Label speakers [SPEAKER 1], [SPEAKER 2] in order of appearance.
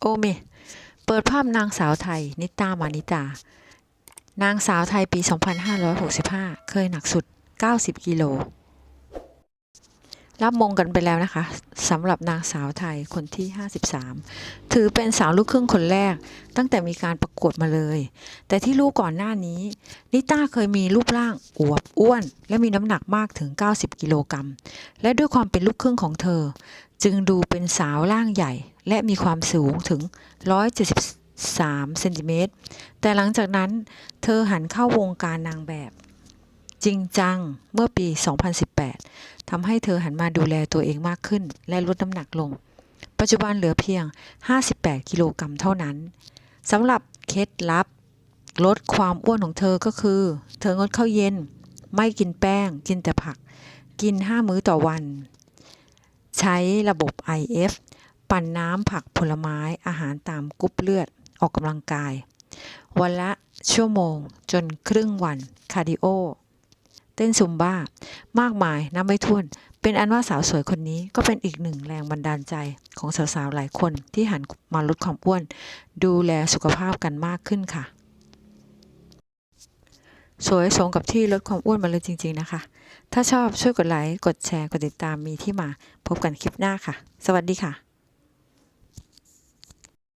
[SPEAKER 1] โอเม เปิดภาพนางสาวไทย นิตามานิตา นางสาวไทยปี 2565 เคยหนักสุด 90 กิโล รับมงกันไปแล้วนะคะสำหรับนางสาวไทยคนที่ 53 ถือเป็นสาวลูกครึ่งคนแรก ตั้งแต่มีการประกวดมาเลย แต่ที่รู้ก่อนหน้านี้ นิต้าเคยมีรูปร่างอวบอ้วน และมีน้ำหนักมากถึง 90 กิโลกรัม และด้วยความเป็นลูกครึ่งของเธอ จึงดูเป็นสาวร่างใหญ่ และมีความสูงถึง 173 เซนติเมตร แต่หลังจากนั้นเธอหันเข้าวงการนางแบบ จริงจังเมื่อปี 2018 ทำให้เธอหันมาดูแลตัวเองมากขึ้น และลดน้ำหนักลง ปัจจุบันเหลือเพียง 58 กิโลกรัมเท่านั้นสำหรับเคล็ดลับ ลดความอ้วนของเธอก็คือ เธองดข้าวเย็น ไม่กินแป้ง กินแต่ผัก กิน 5 มื้อต่อวัน ใช้ระบบ IF ปั่นน้ำผักผลไม้อาหารตามกรุ๊ปเลือดออกกำลังกาย วันละชั่วโมงจนครึ่งวันคาร์ดิโอ เต้นซุมบ้ามากมายนับไม่ถ้วน เป็นอันว่าสาวสวยคนนี้ก็เป็นอีกหนึ่งแรงบันดาลใจของสาวๆหลายคนที่หันมาลดความอ้วน ดูแลสุขภาพกันมากขึ้นค่ะ สวยสมกับที่ลดความอ้วนมาเลยจริง ๆ นะคะ ถ้าชอบช่วยกดไลค์ กดแชร์ กดติดตามมีที่มา พบกันคลิปหน้าค่ะ สวัสดีค่ะ